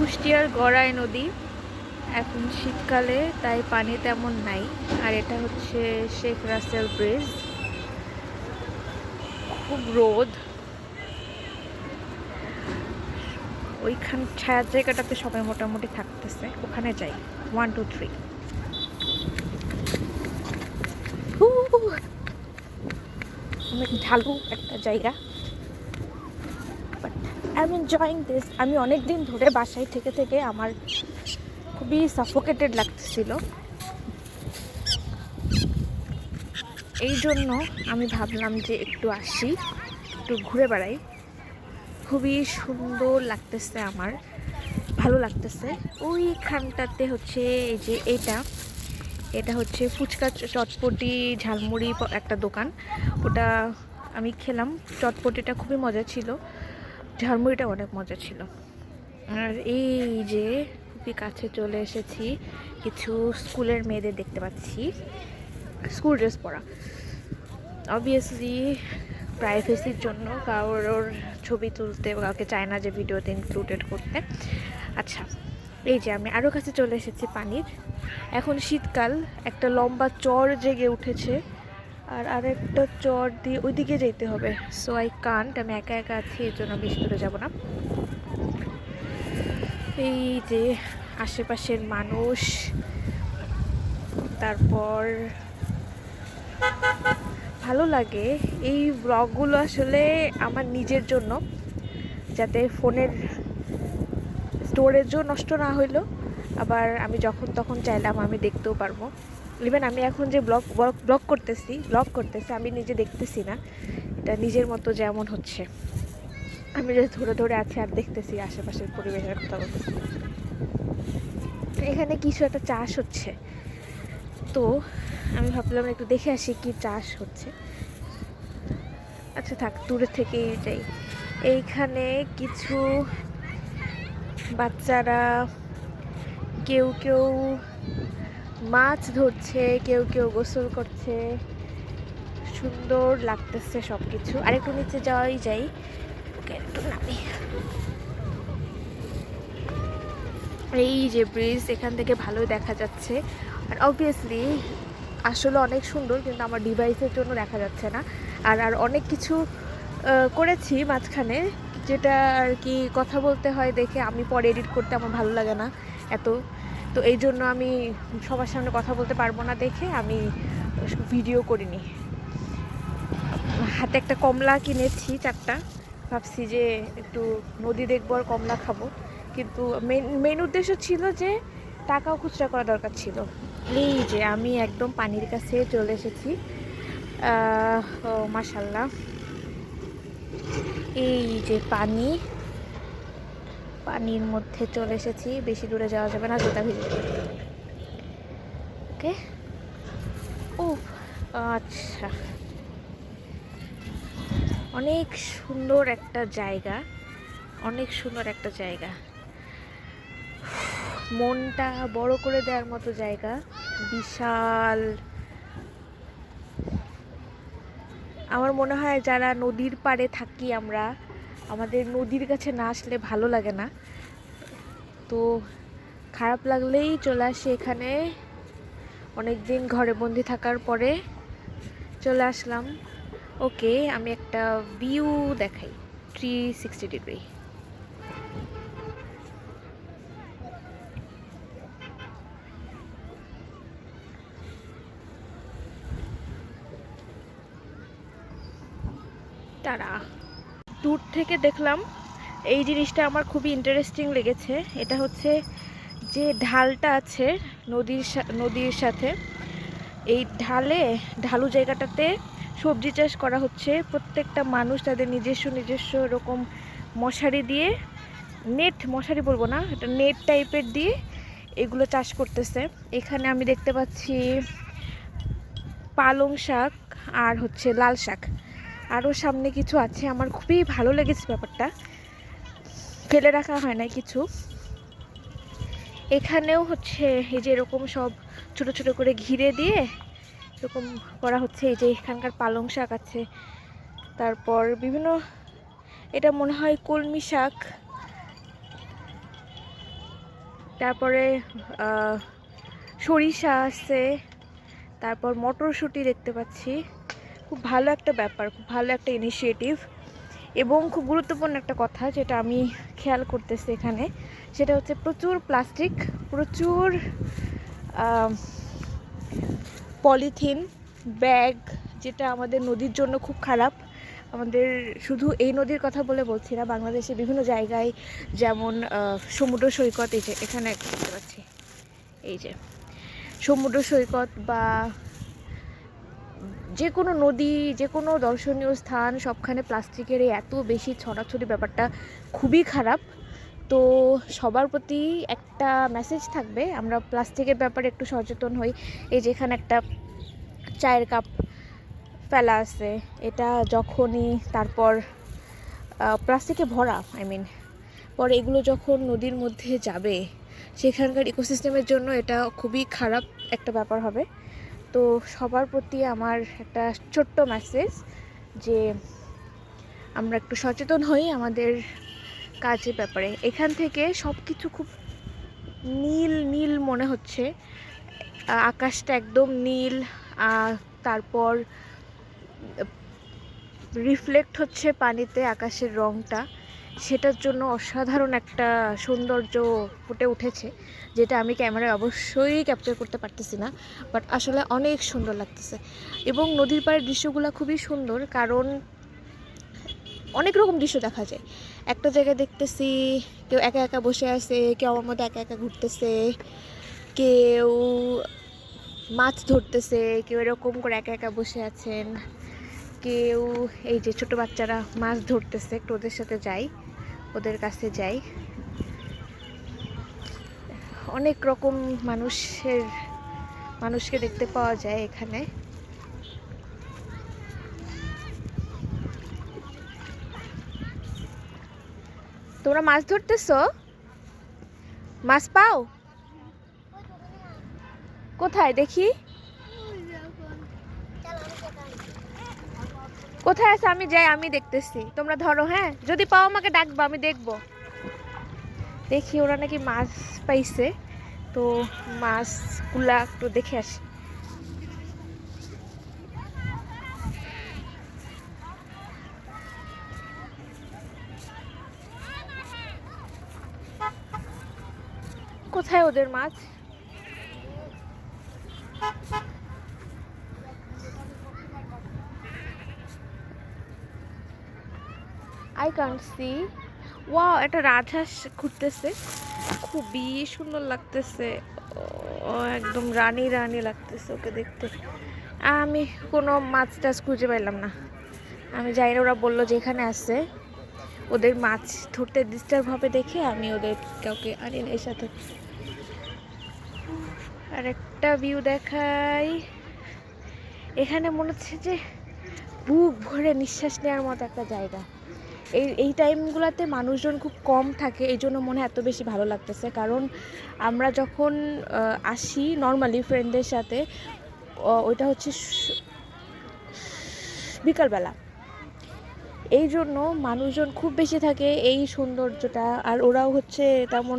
কুষ্টিয়ার গড়াই নদী। এখন শীতকালে, তাই পানি তেমন নাই। আর এটা হচ্ছে শেখ রাসেল ব্রিজ। খুব রোদ। ওইখান ছায়ার জায়গাটাতে সবাই মোটামুটি থাকতেছে। ওখানে যাই। ওয়ান টু থ্রি ঢালু একটা জায়গা। আই এম দিস আমি অনেক দিন ধরে বাসায় থেকে থেকে আমার খুবই সাফোকেটেড লাগতেছিল। এই জন্য আমি ভাবলাম যে একটু আসি, একটু ঘুরে বেড়াই। খুবই সুন্দর লাগতেছে আমার, ভালো লাগতেছে। ওইখানটাতে হচ্ছে এই যে এটা এটা হচ্ছে ফুচকা চটপটি ঝালমুড়ি একটা দোকান। ওটা আমি খেলাম। চটপটিটা খুবই মজা ছিল। ঝালমুড়িটা অনেক মজা ছিল। আর এই যে খুবই কাছে চলে এসেছি কিছু স্কুলের মেয়েদের দেখতে পাচ্ছি। স্কুল ড্রেস পরা। অবভিয়াসলি প্রাইভেসির জন্য কারোর ছবি তুলতে কাউকে চায় না যে ভিডিওতে ইনক্লুডেড করতে। আচ্ছা এই যে আমি আরও কাছে চলে এসেছি পানির। এখন শীতকাল, একটা লম্বা চর জেগে উঠেছে। আর আরেকটা চর দিয়ে ওইদিকে যেতে হবে। সো আই কান্ট আমি একা একা আছি, এর জন্য বেশি দূরে যাব না। এই যে আশেপাশের মানুষ, তারপর ভালো লাগে। এই ব্লগগুলো আসলে আমার নিজের জন্য, যাতে ফোনের স্টোরেজও নষ্ট না হইল। আবার আমি যখন তখন চাইলাম আমি দেখতেও পারব। ইভেন আমি এখন যে ব্লগ ব্লগ করতেছি ব্লগ করতেছি, আমি নিজে দেখতেছি না। এটা নিজের মতো যেমন হচ্ছে। আমি যে ধরে ধরে আছি আর দেখতেছি, আশেপাশের পরিবেশের কথা বলতেছি। এখানে কিছু একটা চাষ হচ্ছে। তো আমি ভাবলাম একটু দেখে আসি কি চাষ হচ্ছে। আচ্ছা থাক, দূরে থেকেই যাই। এইখানে কিছু বাচ্চারা কেউ কেউ মাছ ধরছে, কেউ কেউ গোসল করছে। সুন্দর লাগতেছে সব কিছু আর একটু নিচে যাওয়াই যাই ওকে, একটু নামি। এই যে ব্রিজ, এখান থেকে ভালোই দেখা যাচ্ছে। আর অবভিয়াসলি আসলে অনেক সুন্দর, কিন্তু আমার ডিভাইসের জন্য দেখা যাচ্ছে না। আর আর অনেক কিছু করেছি মাঝখানে, যেটা আর কি কথা বলতে হয় দেখে আমি পরে এডিট করতে আমার ভালো লাগে না এত। তো এই জন্য আমি সবার সামনে কথা বলতে পারব না দেখে আমি ভিডিও করিনি। হাতে একটা কমলা কিনেছি চারটা। ভাবছি যে একটু নদী দেখব আর কমলা খাব। কিন্তু মেন মেন উদ্দেশ্য ছিল যে টাকাও খুচরা করা দরকার ছিল। এই যে আমি একদম পানির কাছে চলে এসেছি। মাসাল্লাহ এই যে পানি। পানির মধ্যে চলে এসেছি। বেশি দূরে যাওয়া যাবে না, জুতা ভিজে ওকে? ও আচ্ছা। অনেক সুন্দর একটা জায়গা। অনেক সুন্দর একটা জায়গা। মনটা বড় করে দেওয়ার মতো জায়গা। বিশাল। আমার মনে হয় যারা নদীর পাড়ে থাকি আমরা আমাদের নদীর কাছে না আসলে ভালো লাগে না। তো খারাপ লাগলেই চলে আসি এখানে। অনেক দিন ঘরে বন্দি থাকার পরে চলে আসলাম। ওকে, আমি একটা ভিউ দেখাই থ্রি সিক্সটি ডিগ্রি তারা। দূর থেকে দেখলাম, এই জিনিসটা আমার খুবই ইন্টারেস্টিং লেগেছে। এটা হচ্ছে যে ঢালটা আছে নদীর নদীর সাথে, এই ঢালে, ঢালু জায়গাটাতে সবজি চাষ করা হচ্ছে। প্রত্যেকটা মানুষ তাদের নিজস্ব নিজস্ব এরকম মশারি দিয়ে নেট মশারি বলব না, এটা নেট টাইপের দিয়ে এগুলো চাষ করতেছে। এখানে আমি দেখতে পাচ্ছি পালং শাক আর হচ্ছে লাল শাক। আরও সামনে কিছু আছে। আমার খুবই ভালো লেগেছে ব্যাপারটা। ফেলে রাখা হয় না কিছু। এখানেও হচ্ছে এই যে এরকম সব ছোট ছোট করে ঘিরে দিয়ে এরকম করা হচ্ছে। এই যে এখানকার পালং শাক আছে। তারপর বিভিন্ন, এটা মনে হয় কলমি শাক। তারপরে সরিষা আছে। তারপর মটরশুঁটি দেখতে পাচ্ছি। খুব ভালো একটা ব্যাপার, খুব ভালো একটা ইনিশিয়েটিভ এবং খুব গুরুত্বপূর্ণ একটা কথা যেটা আমি খেয়াল করতেছি এখানে, সেটা হচ্ছে প্রচুর প্লাস্টিক প্রচুর পলিথিন ব্যাগ যেটা আমাদের নদীর জন্য খুব খারাপ। আমাদের শুধু এই নদীর কথা বলে বলছি না বাংলাদেশে বিভিন্ন জায়গায় যেমন সমুদ্র সৈকত, এই যে এখানে দেখতে পাচ্ছি, এই যে সমুদ্র সৈকত বা যে কোনো নদী যে কোনো দর্শনীয় স্থান, সবখানে প্লাস্টিকের এই এত বেশি ছড়াছড়ি ব্যাপারটা খুবই খারাপ। তো সবার প্রতি একটা মেসেজ থাকবে, আমরা প্লাস্টিকের ব্যাপারে একটু সচেতন হই। এই যেখানে একটা চায়ের কাপ ফেলা আছে, এটা যখনই তারপর প্লাস্টিকে ভরা আই মিন পরে এগুলো যখন নদীর মধ্যে যাবে, সেখানকার ইকোসিস্টেমের জন্য এটা খুবই খারাপ একটা ব্যাপার হবে। তো সবার প্রতি আমার একটা ছোট্ট মেসেজ যে আমরা একটু সচেতন হই আমাদের কাজের ব্যাপারে। এখান থেকে সব কিছু খুব নীল নীল মনে হচ্ছে। আকাশটা একদম নীল তারপর রিফ্লেক্ট হচ্ছে পানিতে আকাশের রংটা। সেটার জন্য অসাধারণ একটা সৌন্দর্য ফুটে উঠেছে, যেটা আমি ক্যামেরায় অবশ্যই ক্যাপচার করতে পারতেছি না বাট আসলে অনেক সুন্দর লাগতেছে। এবং নদীর পাড়ের দৃশ্যগুলো খুবই সুন্দর, কারণ অনেক রকম দৃশ্য দেখা যায়। একটা জায়গায় দেখতেছি কেউ একা একা বসে আছে, কেউ আমার মধ্যে একা একা ঘুরতেছে, কেউ মাছ ধরতেছে, কেউ এরকম করে একা একা বসে আছেন। কেউ, এই যে ছোট বাচ্চারা মাছ ধরতেছে, একটু ওদের সাথে যাই, ওদের কাছে যাই। অনেক রকম মানুষের, মানুষকে দেখতে পাওয়া যায় এখানে। তোমরা মাছ ধরতেছো? মাছ পাও? কোথায়? দেখি। কোথায় আছে? আমি যাই, আমি দেখতেছি। তোমরা ধরো হ্যাঁ? যদি পাও আমাকে ডাকবো, আমি দেখব। দেখি, ওরা নাকি মাছ পাইছে। তো মাছগুলা একটু দেখে আসি। কোথায় ওদের মাছ? আই কান্ট সি ওয়াও একটা রাজহাঁস ঘুরতেছে। খুবই সুন্দর লাগতেছে। একদম রানী রানী লাগতেছে ওকে দেখতে। আমি কোনো মাছ টাছ খুঁজে পাইলাম না। আমি যাই না, ওরা বলল যে এখানে আছে। ওদের মাছ ধরতে ডিস্টার্ব হবে দেখে আমি ওদের কাউকে আনি এর সাথে। আর একটা ভিউ দেখাই। এখানে মনে হচ্ছে যে বুক ভরে নিঃশ্বাস নেওয়ার মতো একটা জায়গা। এই এই টাইমগুলোতে মানুষজন খুব কম থাকে, এই জন্য মনে হয় এত বেশি ভালো লাগতেছে। কারণ আমরা যখন আসি নর্মালি ফ্রেন্ডদের সাথে ওইটা হচ্ছে বিকালবেলা। এই জন্য মানুষজন খুব বেশি থাকে এই সৌন্দর্যটা, আর ওরাও হচ্ছে তেমন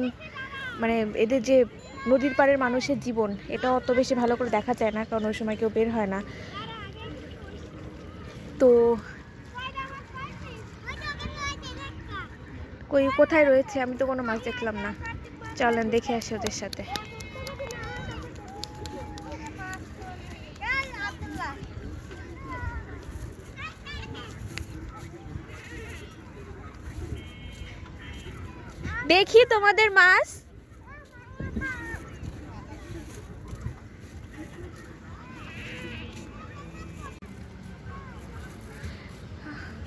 মানে এদের যে নদীর পাড়ের মানুষের জীবন, এটা অত বেশি ভালো করে দেখা যায় না, কারণ ওই সময় কেউ বের হয় না। তো কই, কোথায় রয়েছে? আমি তো কোনো মাছ দেখলাম না। চলেন, দেখে আসি ওদের সাথে। দেখি তোমাদের মাছ।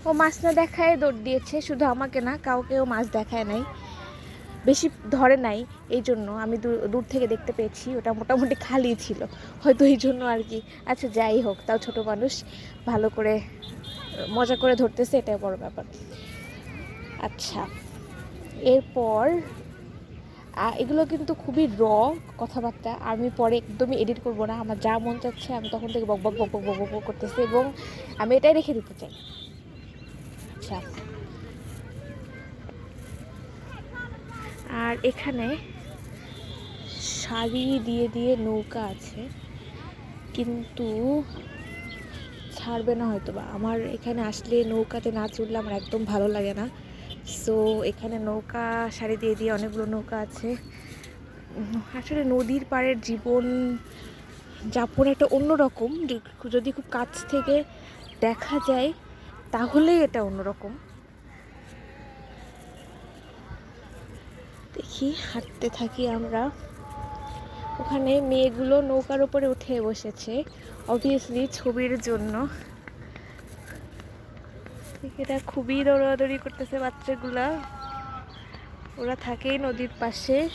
ও মাছ না দেখায় দৌড় দিয়েছে, শুধু আমাকে না কাউকেও মাছ দেখায় নাই। বেশি ধরে নাই, এই জন্য আমি দূর থেকে দেখতে পেয়েছি, ওটা মোটামুটি খালি ছিল। হয়তো এই জন্য আর কি। আচ্ছা যাই হোক, তাও ছোট মানুষ, ভালো করে, মজা করে ধরতেছে, এটাই বড় ব্যাপার। আচ্ছা এরপর এগুলো কিন্তু খুবই র কথাবার্তা, আমি পরে একদমই এডিট করব না, আমার যা মন চাচ্ছে আমি তখন থেকে বক বক বক বক বক করতেছি এবং আমি এটাই রেখে দিতে চাই। আচ্ছা। আর এখানে সারি দিয়ে দিয়ে নৌকা আছে, কিন্তু ছাড়বে না হয়তো বা আমার এখানে আসলে নৌকাতে না চড়লে আমার একদম ভালো লাগে না। সো এখানে নৌকা সারি দিয়ে দিয়ে অনেকগুলো নৌকা আছে। আসলে নদীর পাড়ের জীবন যাপন একটা অন্যরকম। যদি খুব কাছ থেকে দেখা যায় তাহলেই এটা অন্যরকম। দেখি, হাঁটতে থাকি আমরা। ওখানে মেয়েগুলো নৌকার উপরে উঠে বসেছে অবভিয়াসলি ছবির জন্য। এটা খুবই দৌড়াদৌড়ি করতেছে বাচ্চাগুলা। ওরা থাকেই নদীর পাশে।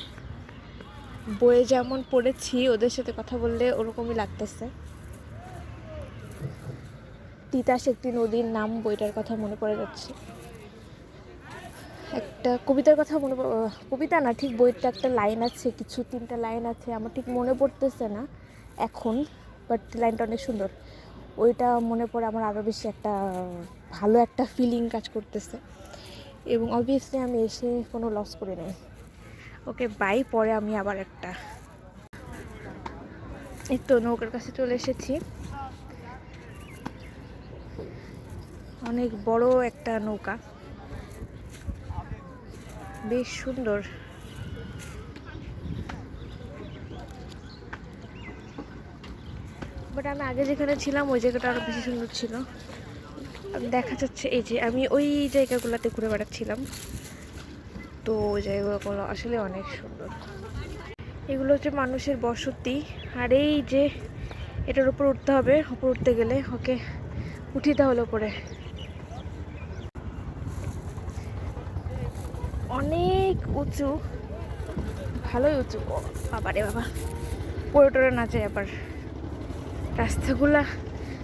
বয়ে যেমন পড়েছি, ওদের সাথে কথা বললে ওরকমই লাগতেছে। তিতাস একটি নদীর নাম বইটার কথা মনে পড়ে যাচ্ছে। একটা কবিতার কথা মনে কবিতা না, ঠিক বইটা একটা লাইন আছে, কিছু তিনটা লাইন আছে, আমার ঠিক মনে পড়তেছে না এখন বাট লাইনটা অনেক সুন্দর। ওইটা মনে পড়ে আমার আরও বেশি একটা ভালো একটা ফিলিং কাজ করতেছে। এবং অবভিয়াসলি আমি এসে কোনো লস করে নেই। ওকে বাই পরে আমি আবার একটা। এই তো নৌকার কাছে চলে এসেছি। অনেক বড় একটা নৌকা। বেশ সুন্দর। বাট আমি আগে যেখানে ছিলাম, ওই জায়গাটা আরও বেশি সুন্দর ছিল। দেখা যাচ্ছে, এই যে আমি ওই জায়গাগুলোতে ঘুরে বেড়াচ্ছিলাম। তো ওই জায়গাগুলো আসলে অনেক সুন্দর। এগুলো হচ্ছে মানুষের বসতি। আর এই যে, এটার উপর উঠতে হবে। উপর উঠতে গেলে ওকে উঠিয়ে তাহলে উপরে। অনেক উঁচু, ভালোই উঁচু। বাবা রে বাবা। পড়ে টরে না যায় আবার। রাস্তাগুলা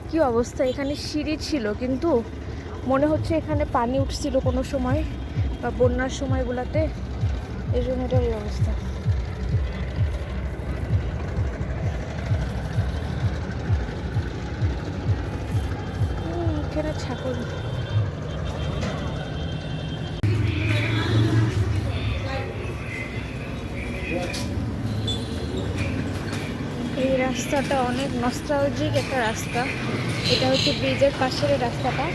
কি অবস্থা? এখানে সিঁড়ি ছিল, কিন্তু মনে হচ্ছে এখানে পানি উঠছিল কোনো সময় বা বন্যার সময়গুলোতে। এই জন্য এটার এই অবস্থা। এখানে ছাগল। রাস্তাটা অনেক নস্টালজিক একটা রাস্তা। এটা হচ্ছে ব্রিজের পাশের রাস্তাটা।